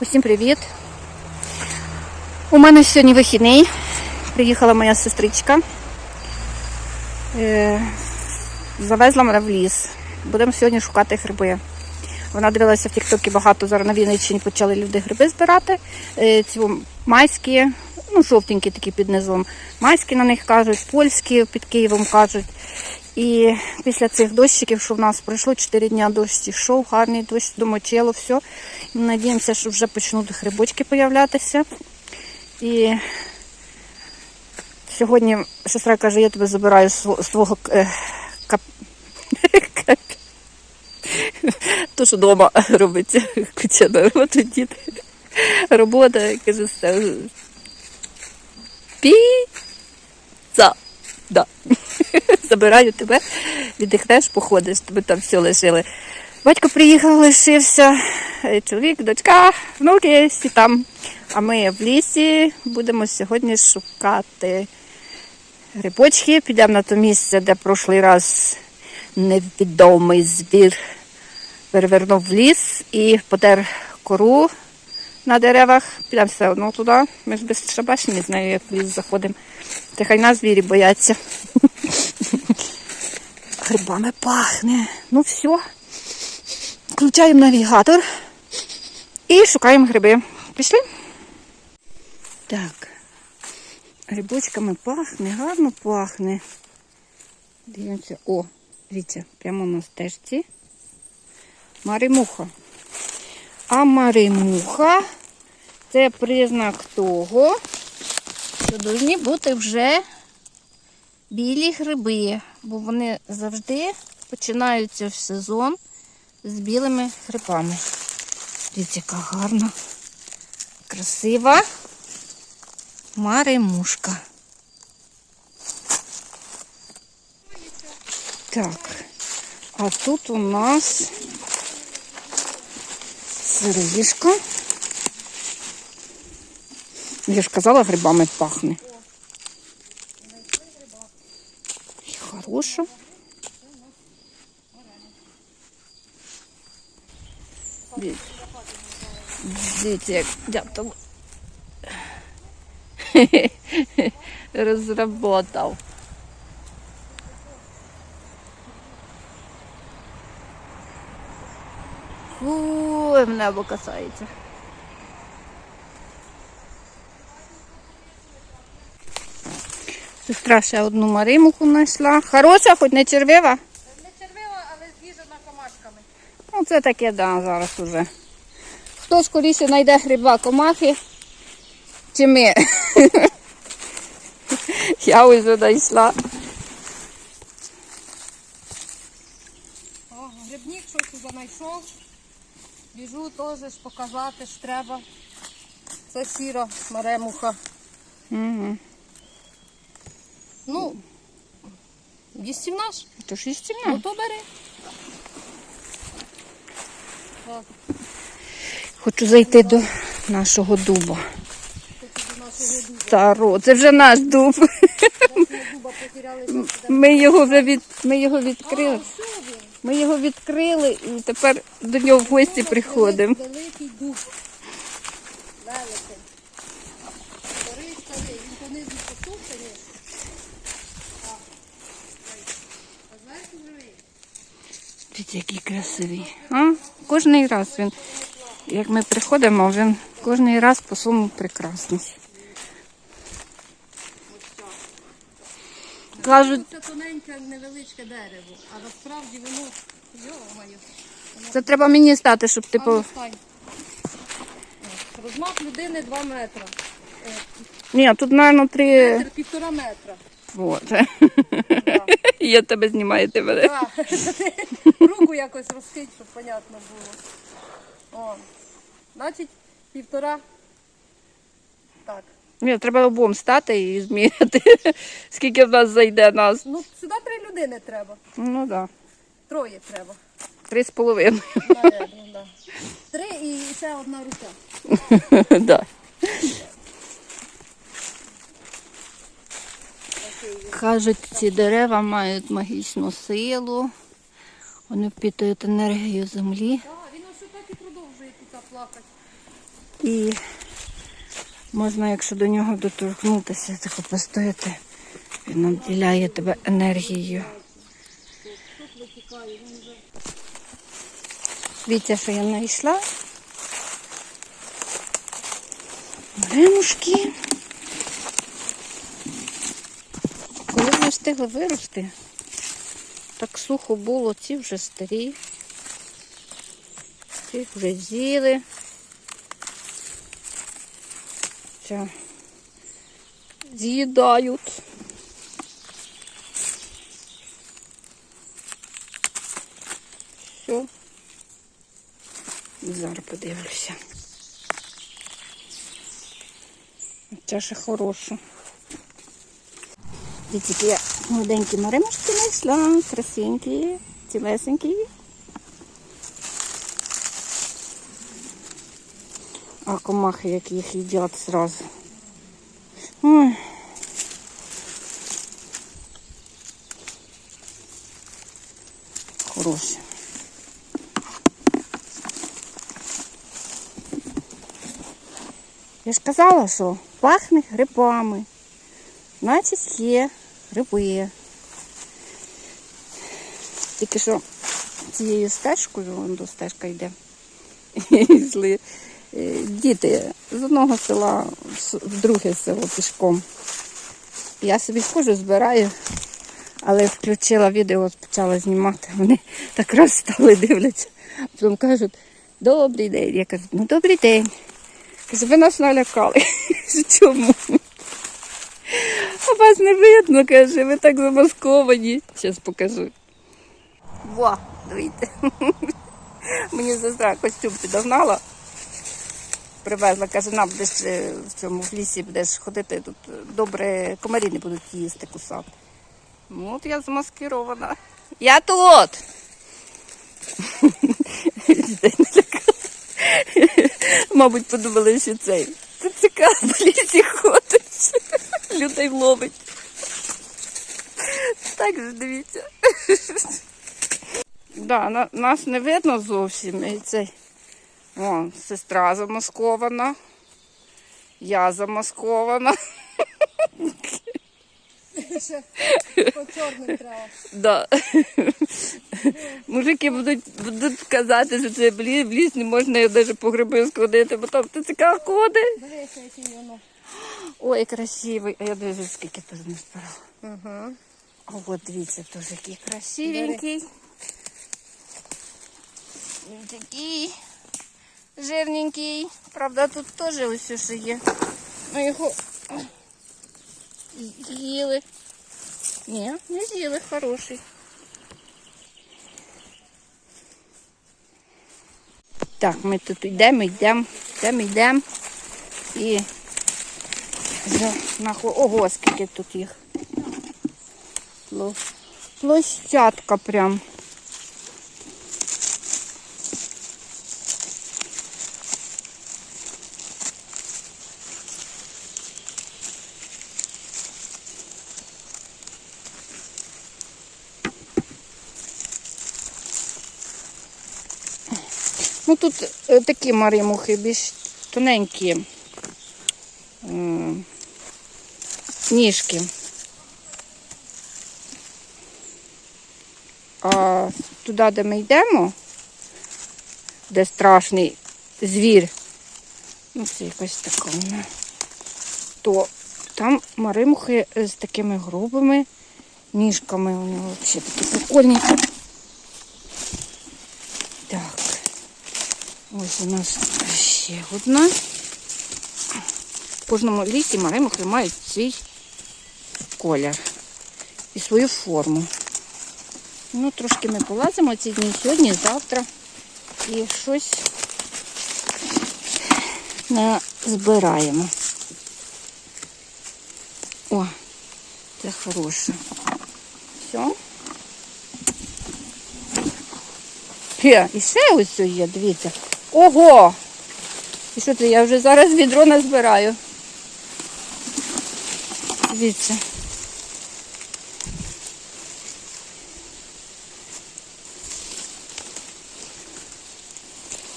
Усім привіт! У мене сьогодні вихідний. Приїхала моя сестричка. Е, Завезла мене в ліс. Будемо сьогодні шукати гриби. Вона дивилася в Тіктокі багато зараз на Вінниччині почали люди гриби збирати. Е, Ці майські, ну, жовтенькі такі під низом. Майські на них кажуть, польські під Києвом кажуть. І після цих дощиків, що в нас пройшло 4 дня дощ йшов, гарний дощ, домочило все. І надіємося, що вже почнуть грибочки появлятися. І сьогодні сестра каже, я тебе забираю з твого е, кап... То, що вдома робиться, куча роботи, діти. Робота, каже, все. Піца. Да. Забираю тебе, віддихнеш, походиш, тебе там все лишили. Батько приїхав, лишився, е, чоловік, дочка, внуки, всі там. А ми в лісі будемо сьогодні шукати грибочки. Підемо на те місце, де прошлий раз невідомий звір перевернув в ліс і подер кору на деревах. Підемо все одно туди. Ми ж без шабаші не знаю, як в ліс заходимо. Та хай нас звірі бояться. Грибами пахне. Ну все. Включаємо навігатор і шукаємо гриби. Пішли? Так. Грибочками пахне, гарно пахне. Дивимося. О, дивіться, прямо на стежці. Маримуха. А маримуха це признак того, що повинні бути вже білі гриби, бо вони завжди починаються в сезон з білими грибами. Дивіться, яка гарна, красива маримушка. Так, а тут у нас сироїшка. Я ж казала, грибами пахне. І Хороша. Дивіться, як дятел розработав. Ой, в небо касається. Сестра ще одну маримуху знайшла. Хороша, хоч не червива. Не червива, але з'їжджена комашками. Ну, це таке, да, зараз уже. Хто скоріше знайде гриба комахи, чи ми? Я вже знайшла. О, грибник щось знайшов. Біжу теж показати ж треба. Це сіра маремуха. Угу. Ну, їстів наш. То ж Ну то бери. Так, Хочу зайти до нашого дуба. Старо, це вже наш дуб. Ми його вже від... ми його відкрили. Він. Ми його відкрили і тепер до нього в гості приходимо. Великий дуб. Великий. Старий старий. Він понизу посушений. А знаєш, живий? Дивіться, який красивий. А? Кожний раз він, як ми приходимо, він кожний раз по-своєму прекрасний. Кажуть, Це тоненьке невеличке дерево, а насправді воно йо-моє. це треба мені стати, щоб А типу. ну, стань. О, Розмах людини 2 метри. Ні, тут, мабуть, три. Метр, півтора метра. Вот. Я тебе знімаю, ти мене. Руку якось розкить, щоб понятно було. О. Значить, півтора. Так. Ні, треба обом стати і зміряти, скільки в нас зайде нас. Ну, сюди три людини треба. Ну так, да. Троє треба. три з половиною. Наверно, да. Три і ще одна рука. да. Кажуть, ці дерева мають магічну силу. Вони впитують енергію землі. Так, він ось так і продовжує тут плакати. І можна, якщо до нього доторкнутися, тако постояти, він наділяє тебе енергією. Дивіться, що я знайшла. Ремушки. Коли вони встигли вирости, так сухо було, ці вже старі. Ці вже з'їли. Це з'їдають. Все. Зараз подивлюся. Це ще хороше. Дивіться, я молоденькі маримушки знайшла, красивенькі, цілесенькі. А комахи, як їх їдять зразу. Ой. Хороше. Я ж казала, що пахне грибами. Значить є гриби. Тільки що цією стежкою, вон до стежка йде, йшли е, діти з одного села в друге село пішком. Я собі ходжу, збираю, але включила відео, почала знімати. Вони так раз стали дивляться. Потім кажуть, добрий день. Я кажу, ну добрий день. Каже, ви нас налякали. Чому? А вас не видно, каже, ви так замасковані. Зараз покажу. Во, дивіться. Мені сестра костюм підогнала. Привезла, каже, на будеш е, в цьому в лісі будеш ходити, тут добре комарі не будуть їсти, кусати. Ну, от я замаскирована. Я тут. Мабуть, подумали, що цей. Це цікаво, в лісі ходить. Людей ловить. Так же дивіться. Да, на, нас не видно зовсім. І цей. О, сестра замаскована. Я замаскована. Ще по чорним треба. Да. Мужики будуть, будуть казати, що це в ліс не можна навіть по гриби сходити, бо там ходить. Дивися, який воно. Ой, красивий. А я дивлюсь, скільки тут не збирала. Ага. А от дивіться, теж який красивенький. Він такий жирненький. Правда, тут теж ось що є. Ну його з'їли. Ні, не з'їли, хороший. Так, ми тут йдемо, йдемо, йдемо, йдемо. І нахуй. Ого, скільки тут їх. Площадка прям. Ну тут е, такі маримухи більш тоненькі ніжки. А туди, де ми йдемо, де страшний звір, ну це якось така вона, то там маримухи з такими грубими ніжками. Нього взагалі такі прикольні. Ось у нас ще одна. В кожному лісі маримухи мають свій колір і свою форму. Ну, трошки ми полазимо ці дні сьогодні, завтра. І щось збираємо. О, це хороше. Все. Є, і ще ось є, дивіться. Ого! І що це? Я вже зараз відро назбираю. Дивіться.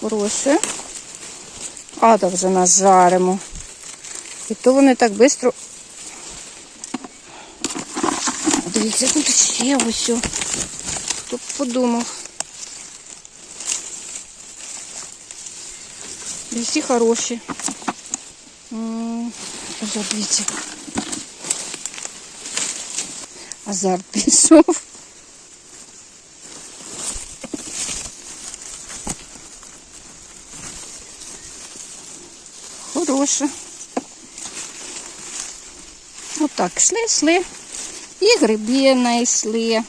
Хороше. багато вже нажаримо. І то вони так швидко. Дивіться, тут ще ось. Хто б подумав. І всі хороші. Дивіться. Азарт пішов. Хороше. Отак, йшли, йшли. І гриби знайшли.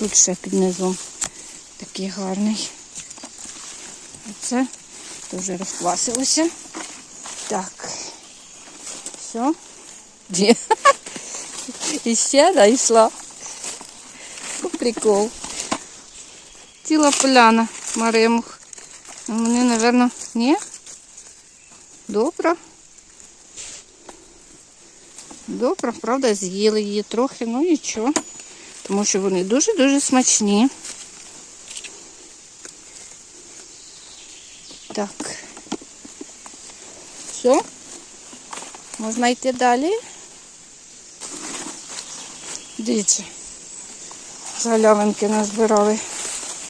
Тут ще під низом такий гарний. Оце вже розквасилося. Так. Все. Де? І ще знайшла. Прикол. Ціла поляна маремух. Вони, напевно, ні? Добре. Добре, правда, з'їли її трохи, ну нічого. Тому що вони дуже-дуже смачні. Так. Все. Можна йти далі. Дивіться. З галявинки назбирали.